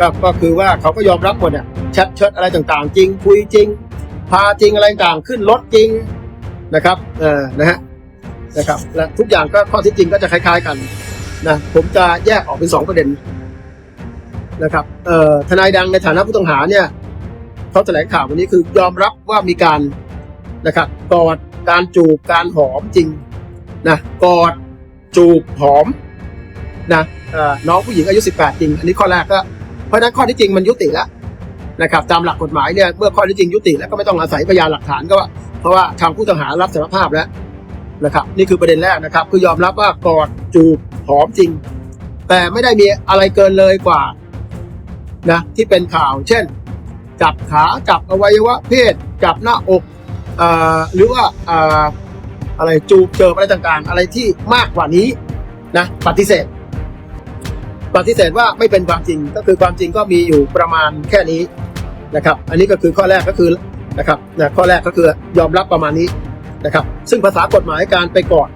ก็ก็คือว่าเขาก็ยอมรับหมดอะแชทเชิดอะไรต่างๆ จริง คุยจริง พาจริงอะไรต่างขึ้นรถจริงนะครับเออนะฮะนะครับและทุกอย่างก็ข้อที่จริงก็จะคล้าย ๆกันนะผมจะแยกออกเป็นสองประเด็นนะครับเอ่อทนายดังในฐานะผู้ต้องหาเนี่ยเขาแถลงข่าววันนี้คือยอมรับว่ามีการนะครับกอดการจูบการหอมจริงนะกอดจูบหอมนะเอ่อน้องผู้หญิงอายุ 18 จริง อันนี้ข้อแรกก็ เพราะนั้นข้อที่จริงมันยุติแล้วนะครับตามหลักกฎหมายเนี่ยเมื่อข้อท็จจริงยุติแล้วก็ไม่ต้องอาศัยพยานหลักฐานก็ว่าเพราะว่าทางผู้ต้องหารับสารภาพแล้วนะครับ นี่คือประเด็นแรกนะครับ คือยอมรับว่ากอดจูบหอมจริง แต่ไม่ได้มีอะไรเกินเลยกว่านะที่เป็นข่าว เช่น จับขาจับอวัยวะเพศ จับหน้าอกอหรือว่าออะไรจูบเจิบอะไรต่างๆ อะไรที่มากกว่านี้นะปฏิเสธ ปฏิเสธว่าไม่เป็นความจริงก็คือความจริงก็มีอยู่ประมาณแค่นี้นะครับ อันนี้ก็คือข้อแรกก็คือนะครับนะข้อแรกก็คือยอมรับประมาณนี้นะครับ ซึ่งภาษากฎหมายการไปกอด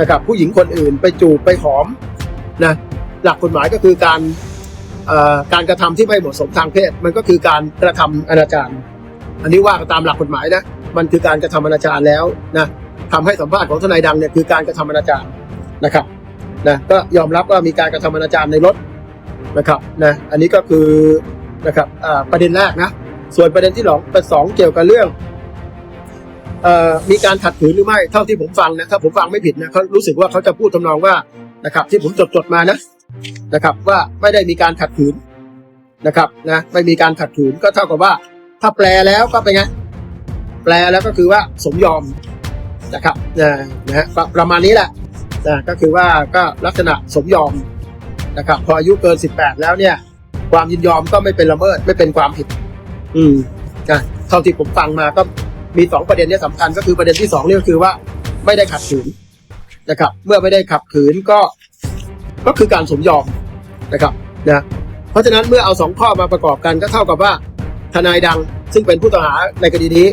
นะครับ ผู้หญิงคนอื่นไปจูบไปหอมนะหลักกฎหมายก็คือการเอ่อการกระทำที่ไม่เหมาะสมทางเพศ มันก็คือการกระทำอนาจารอันนี้ว่าตามหลักกฎหมายนะมันคือการกระทำอนาจารแล้วนะทำให้สัมภาษณ์ของทนายดังเนี่ยคือการกระทำอนาจารนะครับ นะก็ยอมรับว่ามีการกระทำอนาจารในรถนะครับนะอันนี้ก็คือนะครับประเด็นแรกนะส่วนประเด็นที่สองเป็นสองเกี่ยวกับเรื่องมีการขัดขืนหรือไม่เท่าที่ผมฟังนะถ้าผมฟังไม่ผิดนะเขารู้สึกว่าเขาจะพูดทำนองว่านะครับ ที่ผมจดจดมานะนะครับ ว่าไม่ได้มีการขัดขืนนะครับนะไม่มีการขัดขืนก็เท่ากับว่า ถ้าแปลแล้วก็เป็นไงแปลแล้วก็คือว่าสมยอมนะครับนะนะฮะประมาณนี้แหละ นะก็คือว่าก็ลักษณะสมยอมนะครับพออายุเกิน 18 แล้วเนี่ย ความยินยอมก็ไม่เป็นละเมิดไม่เป็นความผิด อืมนะเท่าที่ผมฟังมาก็มีสองประเด็นเนี้สำคัญก็คือประเด็นที่สองนี่ก็คือว่าไม่ได้ขัดขืนนะครับ เมื่อไม่ได้ขัดขืนก็ก็คือการสมยอมนะครับนะเพราะฉะนั้นเมื่อเอาสองข้อมาประกอบกันก็เท่ากับว่าทนายดังซึ่งเป็นผู้ต้องหาในคดีนี้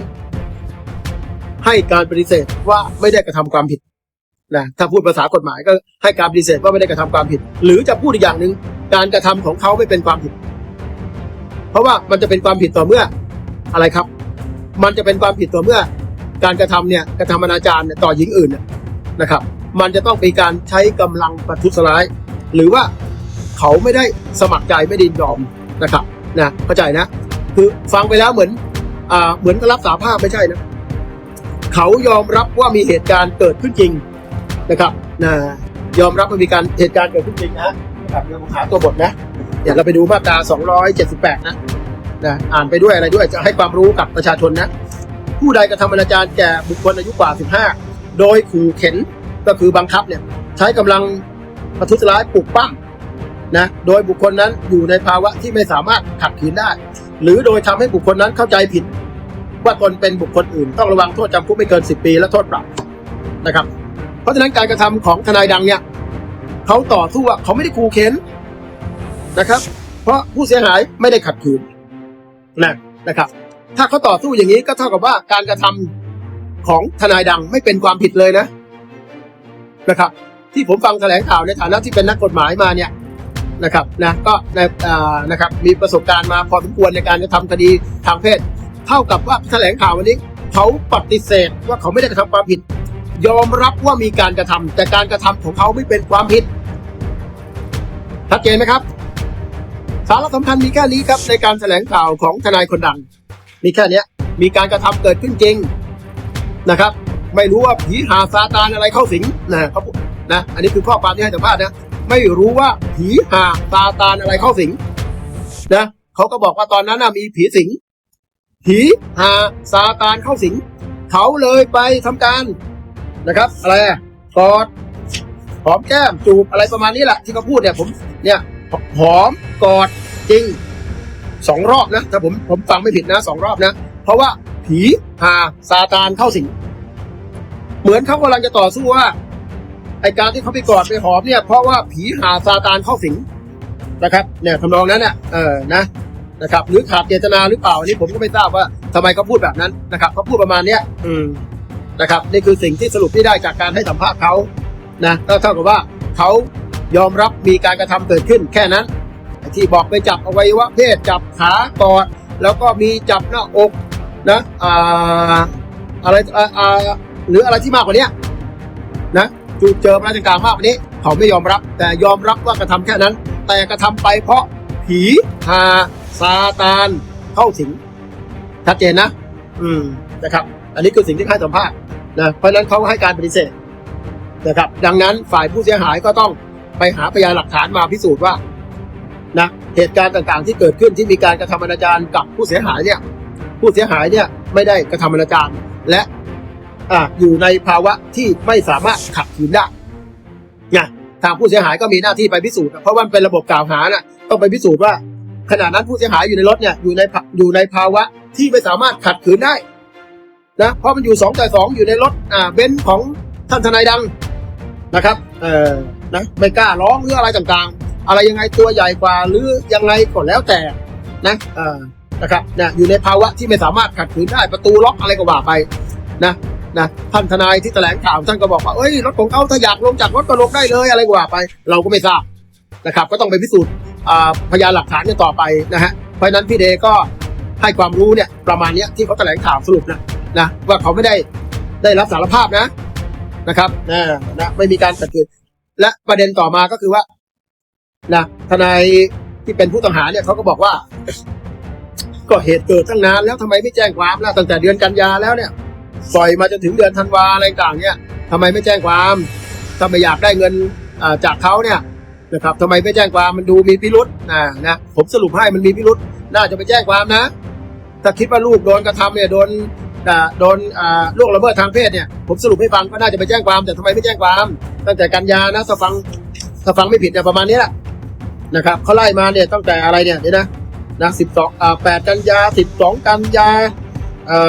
ให้การปฏิเสธว่าไม่ได้กระทำความผิด นะถ้าพูดภาษากฎหมายก็ให้การปฏิเสธว่าไม่ได้กระทำความผิด หรือจะพูดอีกอย่างหนึ่งการกระทำของเขาไม่เป็นความผิด เพราะว่ามันจะเป็นความผิดต่อเมื่ออะไรครับ มันจะเป็นความผิดต่อเมื่อ การกระทำเนี่ยกระทำอนาจารเนี่ยต่อหญิงอื่นนะครับ มันจะต้องมีการใช้กำลังประทุษร้าย หรือว่าเขาไม่ได้สมัครใจไม่ดินยอมนะครับนะเข้าใจนะ คือฟังไปแล้วเหมือนอ่าเหมือนรับสาภาพไม่ใช่นะเขายอมรับว่ามีเหตุการณ์เกิดขึ้นจริง นะครับนะยอมรับว่ามีการเหตุการณ์เกิดขึ้นจริงนะนะครับเดี๋ยวผมหาตัวบทนะเดี๋ยวเราไปดูมาตรา 278 นะนะอ่านไปด้วยอะไรด้วยจะให้ความรู้กับประชาชนนะ ผู้ใดกระทำอนาจารแก่บุคคลอายุกว่า 15 โดยขู่เข็นก็คือบังคับเนี่ยใช้กำลังประทุษร้ายปลุกปั้มนะโดยบุคคลนั้นอยู่ในภาวะที่ไม่สามารถขัดขืนได้ หรือโดยทำให้บุคคลนั้นเข้าใจผิด ว่าตนเป็นบุคคลอื่น ต้องระวังโทษจำคุกไม่เกิน 10 ปี และโทษปรับนะครับ เพราะฉะนั้นการกระทำของทนายดังเนี่ยเขาต่อสู้ว่าเขาไม่ได้ขู่เข็นนะครับ เพราะผู้เสียหายไม่ได้ขัดขืนนะนะครับ ถ้าเขาต่อสู้อย่างนี้ก็เท่ากับว่าการกระทำของทนายดังไม่เป็นความผิดเลยนะนะครับ ที่ผมฟังแถลงข่าวในฐานะที่เป็นนักกฎหมายมาเนี่ยนะครับนะก็นอ่านะครับมีประสบการณ์มาพอสมควรในการจะทำคดีทางเพศ เท่ากับว่าแถลงข่าววันนี้ เขาปฏิเสธว่าเขาไม่ได้กระทำความผิด ยอมรับว่ามีการกระทำแต่การกระทำของเขาไม่เป็นความผิดชัดเจนไหมครับ สาระสำคัญมีแค่นี้ครับในการแถลงข่าวของทนายคนดัง มีแค่นี้มีการกระทำเกิดขึ้นจริงนะครับ ไม่รู้ว่าผีหาซาตานอะไรเข้าสิงนะเขาพูดนะอันนี้คือข้อความที่ให้สัมภาษณ์นะไม่รู้ว่าผีหาซาตานอะไรเข้าสิงนะเขาก็บอกว่าตอนนั้นนะมีผีสิงผีหาซาตานเข้าสิง เขาเลยไปทำการ นะครับ อะไรอะกอดหอมแก้มจูบอะไรประมาณนี้แหละที่เขาพูดเนี่ยผมเนี่ยหอมกอดจริงสองรอบนะถ้าผมผมฟังไม่ผิดนะสองรอบนะ เพราะว่าผีหาซาตานเข้าสิงเหมือนเขากำลังจะต่อสู้ว่าไอการที่เขาไปกอดไปหอมเนี่ยเพราะว่าผีหาซาตานเข้าสิงนะครับเนี่ยทำนองนั้นน่ะเออนะนะครับหรือขาดเจตนาหรือเปล่าอันนี้ผมก็ไม่ทราบว่าทำไมเขาพูดแบบนั้นนะครับเขาพูดประมาณเนี้ยอืม นะครับ นี่คือสิ่งที่สรุปที่ได้จากการให้สัมภาษณ์เขานะก็เท่ากับว่าเขายอมรับมีการกระทำเกิดขึ้นแค่นั้นที่บอกไปจับอวัยวะเพศจับขากอดแล้วก็มีจับหน้าอกนะอ่าอะไรอ่าหรืออะไรที่มากกว่านี้นะจูเจออะไรต่างๆมากกว่านี้ เขาไม่ยอมรับ แต่ยอมรับว่ากระทำแค่นั้น แต่กระทำไปเพราะผีหาซาตานเข้าสิงชัดเจนนะ อืมนะครับ อันนี้คือสิ่งที่ให้สัมภาษณ์นะเพราะนั้นเขาให้การปฏิเสธนะครับ ดังนั้นฝ่ายผู้เสียหายก็ต้องไปหาพยานหลักฐานมาพิสูจน์ว่านะเหตุการณ์ต่างๆ ที่เกิดขึ้นที่มีการกระทำอนาจารกับผู้เสียหายเนี่ยผู้เสียหายเนี่ยไม่ได้กระทำอนาจารและอ่าอยู่ในภาวะที่ไม่สามารถขัดขืนได้ไงทางผู้เสียหายก็มีหน้าที่ไปพิสูจน์ เพราะว่าเป็นระบบกล่าวหาน่ะต้องไปพิสูจน์ว่าขณะนั้นผู้เสียหายอยู่ในรถเนี่ยอยู่ในอยู่ในภาวะที่ไม่สามารถขัดขืนได้ นะเพราะมันอยู่สองต่อสองอยู่ในรถอ่าเบนซ์ของท่านทนายดังนะครับเออนะไม่กล้าร้องหรืออะไรต่างๆ อะไรยังไงตัวใหญ่กว่าหรือยังไงก็แล้วแต่นะเออนะครับนะอยู่ในภาวะที่ไม่สามารถขัดขืนได้ประตูล็อกอะไรก็ว่าไปนะนะท่านทนายที่แถลงข่าวท่านก็บอกว่าเอ้ยรถของเขาถ้าอยากลงจากรถก็ลงได้เลยอะไรก็ว่าไป เราก็ไม่ทราบนะครับ ก็ต้องไปพิสูจน์อ่าพยานหลักฐานกันต่อไปนะฮะเพราะฉะนั้นพี่เดก็ให้ความรู้เนี่ยประมาณเนี้ยที่เขาแถลงข่าวสรุปนะ นะว่าเขาไม่ได้ได้รับสารภาพนะนะครับนะนะไม่มีการขัดขืนและประเด็นต่อมาก็คือว่านะทนายที่เป็นผู้ต้องหาเนี่ยเขาก็บอกว่า ก็เหตุเกิดตั้งนานแล้วทำไมไม่แจ้งความล่ะตั้งแต่เดือนกันยาแล้วเนี่ยปล่อยมาจนถึงเดือนธันวาอะไรต่างเนี่ยทำไมไม่แจ้งความถ้าไมอยากได้เงินจากเขาเนี่ยนะครับทำไมไม่แจ้งความมันดูมีพิรุษนะนะผมสรุปให้มันมีพิรุษน่าจะไปแจ้งความนะ ถ้าคิดว่าลูกโดนกระทำเนี่ยโดน โดนล่วงละเมิดทางเพศเนี่ยผมสรุปให้ฟังก็น่าจะไปแจ้งความ แต่ทำไมไม่แจ้งความ ตั้งแต่กันยานะถ้าฟังถ้าฟังไม่ผิดเนี่ยประมาณนี้แหละนะครับเขาไล่มาเนี่ยตั้งแต่อะไรเนี่ยเดี๋ยวนะนะสิบสองอ่าแปดกันยาสิบสองกันยาอ่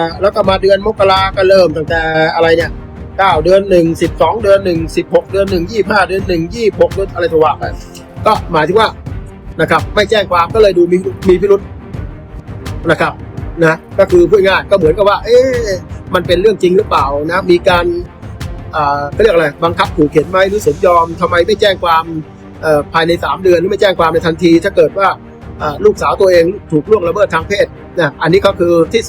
าแล้วก็มาเดือนมกราก็เริ่มตั้งแต่อะไรเนี่ยเก้าเดือนหนึ่งสิบสองเดือนหนึ่งสิบหกเดือนหนึ่งยี่ห้าเดือนหนึ่งยี่หกเดือนอะไรตัวว่าไปก็หมายถึงว่านะครับ ไม่แจ้งความก็เลยดูมีมีพิรุษนะครับ นะก็คือพูดง่ายก็เหมือนกับว่า เอ๊ะมันเป็นเรื่องจริงหรือเปล่านะมีการอ่าเขาเรียกอะไรบังคับขู่เข็นไหมหรือสมยอมทำไมไม่แจ้งความเอ่อภายในสามเดือนหรือไม่แจ้งความในทันที ถ้าเกิดว่าอ่าลูกสาวตัวเองถูกล่วงละเมิดทางเพศนะอันนี้ก็คือที่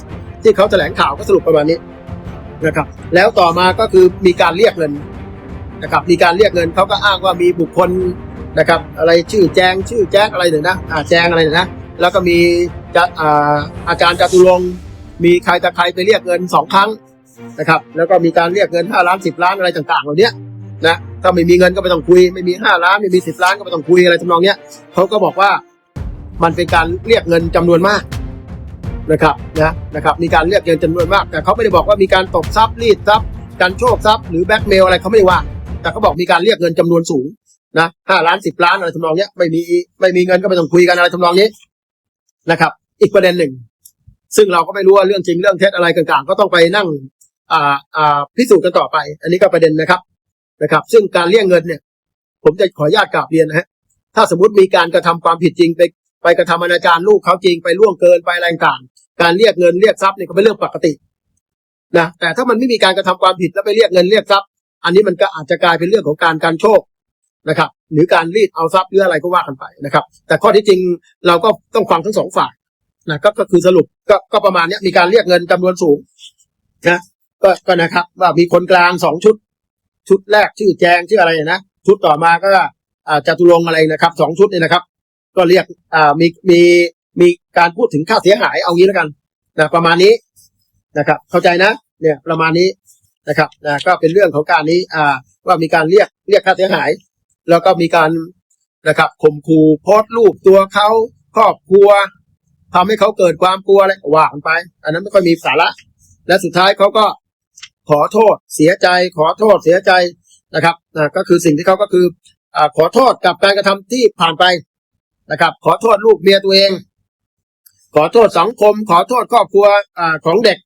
ที่เขาแถลงข่าวก็สรุปประมาณนี้นะครับ แล้วต่อมาก็คือมีการเรียกเงินนะครับ มีการเรียกเงินเขาก็อ้างว่ามีบุคคลนะครับ อะไรชื่อแจงชื่อแจ๊กอะไรเนี่ยนะอ่าแจงอะไรเนี่ยนะ แล้วก็มี จะอาจารย์จตุรงมีใครตะใครไปเรียกเงินสองครั้งนะครับ แล้วก็มีการเรียกเงินห้าล้านสิบล้านอะไรต่างๆเหล่านี้นะถ้าไม่มีเงินก็ไม่ต้องคุย ไม่มีห้าล้านไม่มีสิบล้านก็ไม่ต้องคุยอะไรทำนองเนี้ยเขาก็บอกว่ามันเป็นการเรียกเงินจำนวนมากนะครับนะนะครับ มีการเรียกเงินจำนวนมาก แต่เขาไม่ได้บอกว่ามีการตบทรัพย์รีดทรัพย์การโชคทรัพย์หรือแบ็กเมลอะไรเขาไม่ได้ว่า แต่เขาบอกมีการเรียกเงินจำนวนสูงนะห้าล้านสิบล้านอะไรทำนองเนี้ยไม่มีไม่มีเงินก็ไม่ต้องคุยกันอะไรทำนองนี้ นะครับ อีกประเด็นหนึ่ง ซึ่งเราก็ไม่รู้ว่าเรื่องจริงเรื่องเท็จอะไรต่างๆ ก็ต้องไปนั่งอ่าอ่าพิสูจน์กันต่อไป อันนี้ก็ประเด็นนะครับนะครับ ซึ่งการเรียกเงินเนี่ย ผมจะขออนุญาตกราบเรียนนะฮะถ้าสมมติมีการกระทำความผิดจริงไปไปกระทำอนาจารลูกเขาจริงไปล่วงเกินไปอะไรต่างการเรียกเงินเรียกทรัพย์เนี่ยก็เป็นเรื่องปกตินะแต่ถ้ามันไม่มีการกระทำความผิดแล้วไปเรียกเงินเรียกทรัพย์ อันนี้มันก็อาจจะกลายเป็นเรื่องของการการโชค นะครับหรือการรีดเอาทรัพย์หรืออะไรก็ว่ากันไปนะครับ แต่ข้อที่จริงเราก็ต้องฟังทั้งสองฝ่ายนะก็ก็คือสรุปก็ก็ประมาณนี้มีการเรียกเงินจำนวนสูงนะก็ก็นะครับ ว่ามีคนกลางสองชุด ชุดแรกชื่อแจงชื่ออะไรนะชุดต่อมาก็อาจตุรงอะไรนะครับสองชุดเนี่ยนะครับ ก็เรียกมีมีมีการพูดถึงค่าเสียหายเอางี้แล้วกันนะประมาณนี้นะครับ เข้าใจนะ เนี่ยประมาณนี้นะครับนะก็เป็นเรื่องของการนี้ว่ามีการเรียกเรียกค่าเสียหาย แล้วก็มีการนะครับข่มขู่โพสต์รูปตัวเขาครอบครัวทำให้เขาเกิดความกลัวอะไรว่ากันไป อันนั้นไม่ค่อยมีสาระ และสุดท้ายเขาก็ขอโทษเสียใจ ขอโทษเสียใจนะครับนะก็คือสิ่งที่เขาก็คืออ่าขอโทษกับการกระทำที่ผ่านไปนะครับ ขอโทษลูกเมียตัวเอง ขอโทษสังคม ขอโทษครอบครัวอ่าของเด็ก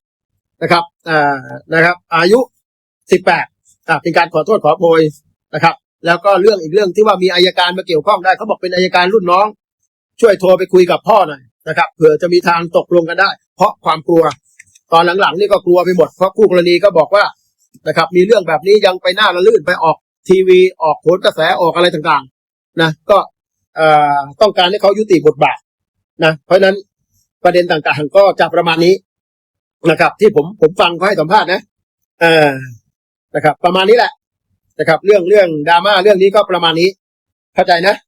นะครับอ่านะครับ อายุสิบแปดอ่าเป็นการขอโทษขอโพยนะครับ แล้วก็เรื่องอีกเรื่องที่ว่ามีอายการมาเกี่ยวข้องได้เขาบอกเป็นอายการรุ่นน้อง ช่วยโทรไปคุยกับพ่อหน่อยนะครับเผื่อจะมีทางตกลงกันได้ เพราะความกลัว ตอนหลังๆนี่ก็กลัวไปหมดเพราะคู่กรณีก็บอกว่านะครับ มีเรื่องแบบนี้ยังไปหน้าละลื่นไปออกทีวีออกโขนกระแสออกอะไรต่างๆ นะ ก็ต้องการให้เขายุติบทบาทนะเพราะนั้นประเด็นต่างๆ ก็จะประมาณนี้นะครับ ที่ผมผมฟังเขาให้สัมภาษณ์นะเออนะครับ ประมาณนี้แหละ นะครับ เรื่องเรื่องดราม่าเรื่องนี้ก็ประมาณนี้ เข้าใจนะ